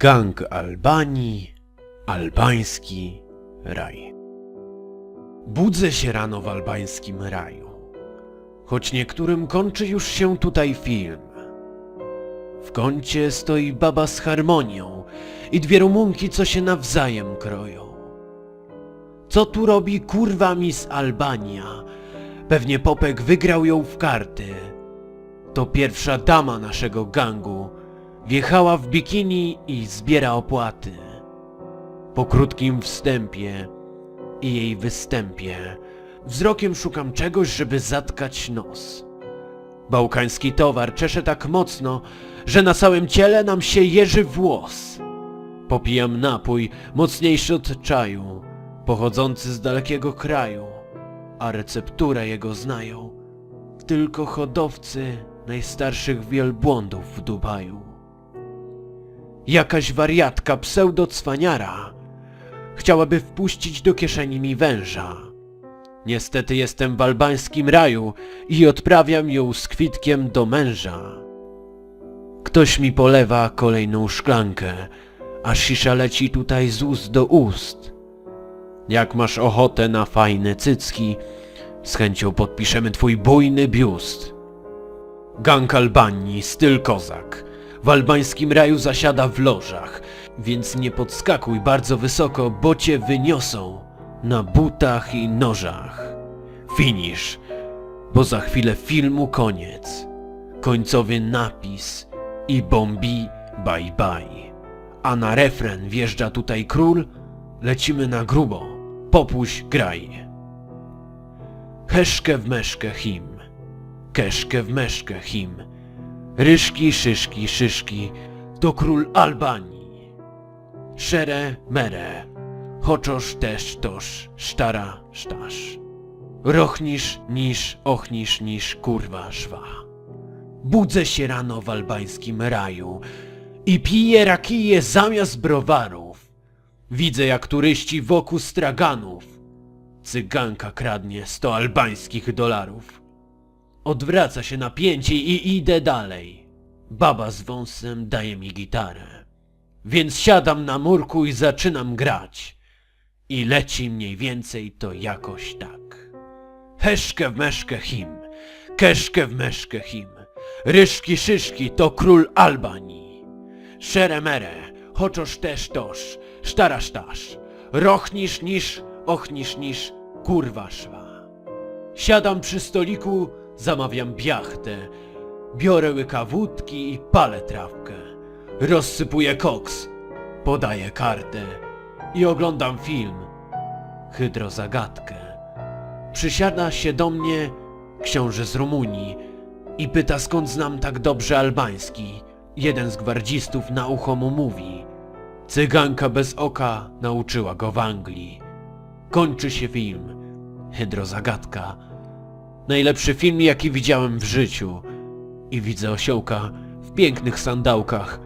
Gang Albanii, albański raj. Budzę się rano w albańskim raju, choć niektórym kończy już się tutaj film. W kącie stoi baba z harmonią i dwie rumunki, co się nawzajem kroją. Co tu robi kurwa Miss Albania? Pewnie Popek wygrał ją w karty. To pierwsza dama naszego gangu. Wjechała w bikini i zbiera opłaty. Po krótkim wstępie i jej występie wzrokiem szukam czegoś, żeby zatkać nos. Bałkański towar czesze tak mocno, że na całym ciele nam się jeży włos. Popijam napój mocniejszy od czaju, pochodzący z dalekiego kraju, a recepturę jego znają tylko hodowcy najstarszych wielbłądów w Dubaju. Jakaś wariatka pseudo-cwaniara chciałaby wpuścić do kieszeni mi węża. Niestety jestem w albańskim raju i odprawiam ją z kwitkiem do męża. Ktoś mi polewa kolejną szklankę, a szisza leci tutaj z ust do ust. Jak masz ochotę na fajne cycki, z chęcią podpiszemy twój bujny biust. Gang Albanii, styl kozak. W albańskim raju zasiada w lożach, więc nie podskakuj bardzo wysoko, bo cię wyniosą na butach i nożach. Finish, bo za chwilę filmu koniec. Końcowy napis i bombi bye bye. A na refren wjeżdża tutaj król, lecimy na grubo. Popuść graj. Heszkę w meszkę him, keszkę w meszkę him, ryszki, szyszki, szyszki, to król Albanii. Szere, mere, choczosz też toż, sztara, sztasz. Rochnisz, niż, ochnisz, niż, kurwa, szwa. Budzę się rano w albańskim raju i piję rakije zamiast browarów. Widzę jak turyści wokół straganów Cyganka kradnie sto albańskich dolarów. Odwraca się napięcie i idę dalej. Baba z wąsem daje mi gitarę. Więc siadam na murku i zaczynam grać. I leci mniej więcej to jakoś tak. Heszkę w meszkę him, keszkę w meszkę him. Ryszki szyszki to król Albanii. Szere mere, choczoż też toż, sztara sztasz. Rochnisz niż, ochnisz niż, kurwa szwa. Siadam przy stoliku, zamawiam biachtę. Biorę łyka wódki i palę trawkę. Rozsypuję koks, podaję kartę i oglądam film. Hydrozagadkę. Przysiada się do mnie książę z Rumunii i pyta skąd znam tak dobrze albański. Jeden z gwardzistów na ucho mu mówi. Cyganka bez oka nauczyła go w Anglii. Kończy się film. Hydrozagadka. Najlepszy film jaki widziałem w życiu. I widzę osiołka w pięknych sandałkach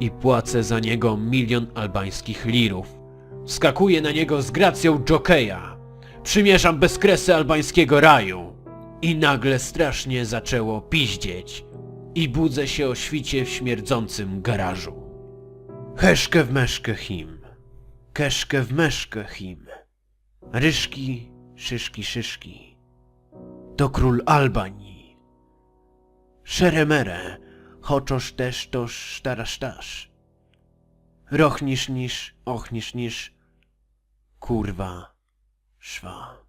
i płacę za niego milion albańskich lirów. Skakuję na niego z gracją jokeja. Przymieszam bezkresy albańskiego raju. I nagle strasznie zaczęło piździeć. I budzę się o świcie w śmierdzącym garażu. Heszkę w meszkę him. Keszkę w meszkę him. Ryszki, szyszki, szyszki. To król Albanii. Szeremere, choczoż też toż sztara sztasz. Rochnisz niż, ochnisz niż, kurwa, szwa.